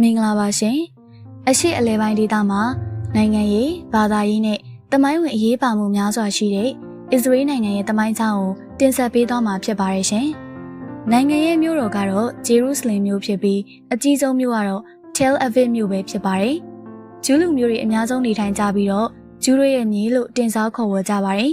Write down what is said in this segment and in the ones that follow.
မင်္ဂလာပါရှင်အရှိအလဲပိုင်းဒေသမှာနိုင်ငံရေးဘာသာရေးနဲ့တမိုင်းဝင်အရေးပါမှုများစွာရှိတဲ့အစ္စရေးနိုင်ငံရဲ့တမိုင်းချောင်းကိုတင်ဆက်ပေးသွားမှာဖြစ်ပါတယ်ရှင်နိုင်ငံရဲ့မြို့တော်ကတော့ဂျေရုဆလင်မြို့ဖြစ်ပြီးအကြီးဆုံးမြို့ကတော့ Tel Aviv မြို့ပဲဖြစ်ပါတယ်ဂျူးလူမျိုးတွေအများဆုံးနေထိုင်ကြပြီးတော့ဂျူးတို့ရဲ့မြေလို့တင်စားခေါ်ဝေါ်ကြပါတယ်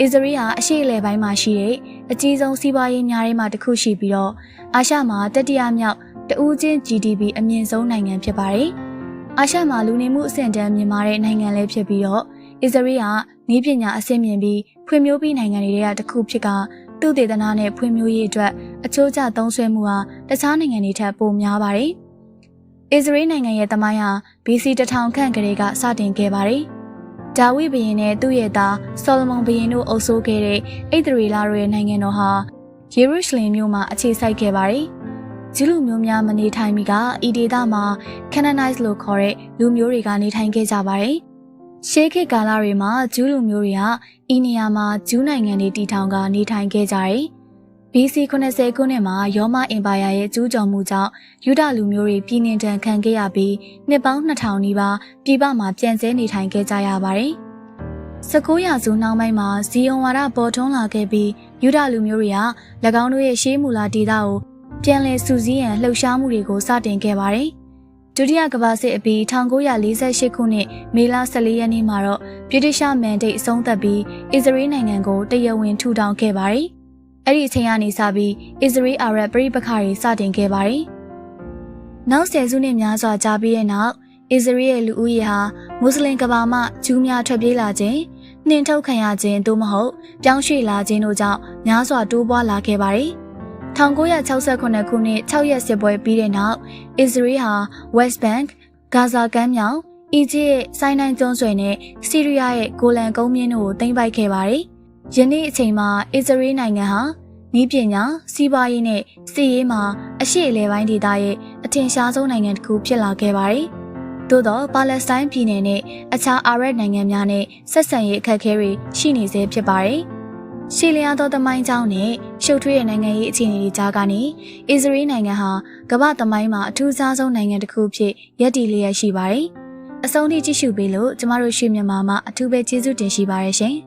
အစ္စရေးဟာအရှိအလဲပိုင်းမှာရှိတဲ့အကြီးဆုံးစီးပွားရေးများထဲမှာတစ်ခုရှိပြီးတော့အာရှမှာတတိယမြောက် တဦးချင်း GDP အမြင့်ဆုံးနိုင်ငံဖြစ်ပါတယ်။အာရှမှာလူနေမှုအဆင့်တန်းမြင့်မားတဲ့နိုင်ငံလည်းဖြစ်ပြီးတော့အစ္စရေးကနည်းပညာအဆင့်မြင့်ပြီးဖွံ့ဖြိုးပြီးနိုင်ငံတွေကတစ်ခုဖြစ်ကသူတေသနာနဲ့ဖွံ့ဖြိုးရေးအတွက်အချိုးကျသုံးစွဲမှုဟာတခြားနိုင်ငံတွေထက်ပိုများပါတယ်။အစ္စရေးနိုင်ငံရဲ့တမိုင်းဟာ BC 1000ခန့်ကလေးကစတင်ခဲ့ပါတယ်။ဒါဝိဘုရင်နဲ့သူ့ရဲ့သားဆောလမုန်ဘုရင်တို့အုပ်စိုးခဲ့တဲ့အိဒရီလာတို့ရဲ့နိုင်ငံတော်ဟာယေရုရှလင်မြို့မှာအခြေစိုက်ခဲ့ပါတယ်။ ဂျူးလူမျိုးများမနေထိုင်မီကဤဒေသမှာ Canaanite လို့ခေါ်တဲ့လူမျိုးတွေကနေထိုင်ခဲ့ကြပါတယ်။ရှေးခေတ်ကာလတွေမှာဂျူးလူမျိုးတွေကဤနေရာမှာဂျူးနိုင်ငံတွေတည်ထောင်ကနေထိုင်ခဲ့ကြတယ်။ BC 90ခုနှစ်မှာရောမအင်ပါယာရဲ့ကျူးကျော်မှုကြောင့်ယူဒလူမျိုးတွေပြည်နှင်ဒဏ်ခံခဲ့ရပြီးနှစ်ပေါင်း2000နီးပါးပြည်ပမှာပြန်ဆဲနေထိုင်ခဲ့ကြရပါတယ်။19ရာစုနောက်ပိုင်းမှာဇီယွန်ဝါဒပေါ်ထွန်းလာခဲ့ပြီးယူဒလူမျိုးတွေက၎င်းတို့ရဲ့ရှေးမူလာဒေသကို ပြန်လည်စုစည်းရန်လှုပ်ရှားမှုတွေကိုစတင်ခဲ့ပါတယ်။ဒုတိယကမ္ဘာစစ်အပြီး1948ခုနှစ်မေလ14ရက်နေ့မှာတော့ဗြိတိရှမန်ဒိတ်အဆုံးသတ်ပြီးအစ္စရေးနိုင်ငံကိုတရားဝင်ထူထောင်ခဲ့ပါတယ်။အဲ့ဒီအချိန်ကနေစပြီးအစ္စရေးအာရပ်ပြည်ပခါတွေစတင်ခဲ့ပါတယ်။နောက်ဆယ်စုနှစ်များစွာကြာပြီးတဲ့နောက်အစ္စရေးရဲ့လူဦးရေဟာမွတ်စလင်ကဘာမှဂျူးများထွက်ပြေးလာခြင်းနှင်ထုတ်ခံရခြင်းသို့မဟုတ်ပြောင်းရွှေ့လာခြင်းတို့ကြောင့်များစွာတိုးပွားလာခဲ့ပါတယ်။ 1968ခုနှစ်6ရက်စစ်ပွဲပြီးတဲ့နောက်အစ္စရေးဟာ West Bank, Gaza ကမ်းမြောင်အီဂျစ်ဆိုင်းနိုင်ကျွန်းဆွယ်နဲ့ဆီးရီးယားရဲ့ဂိုလန်ကုန်းမြင့်တို့ကိုသိမ်းပိုက်ခဲ့ပါတယ်။ယနေ့အချိန်မှာအစ္စရေးနိုင်ငံဟာဤပညာစီးပွားရေးနဲ့စစ်ရေးမှာအရှိအလဲပိုင်းဒေသရဲ့အထင်ရှားဆုံးနိုင်ငံတစ်ခုဖြစ်လာခဲ့ပါတယ်။သို့တော့ပါလက်စတိုင်းပြည်နယ်နဲ့အခြားအာရပ်နိုင်ငံများနဲ့ဆက်ဆံရေးအခက်အခဲတွေရှိနေသေးဖြစ်ပါတယ်။ ရှီလျာသောသမိုင်းကြောင်းနဲ့ရှုပ်ထွေးတဲ့နိုင်ငံရေးအခြေအနေတွေကြားကနေအစ္စရေးနိုင်ငံဟာကမ္ဘာသမိုင်းမှာအထူးခြားဆုံးနိုင်ငံတစ်ခုဖြစ်ရပ်တည်လျက်ရှိပါတယ်။အဆုံးထိကြည့်ရှုပေးလို့ကျမတို့ရွှေမြန်မာမှာအထူးပဲကျေးဇူးတင်ရှိပါတယ်ရှင်။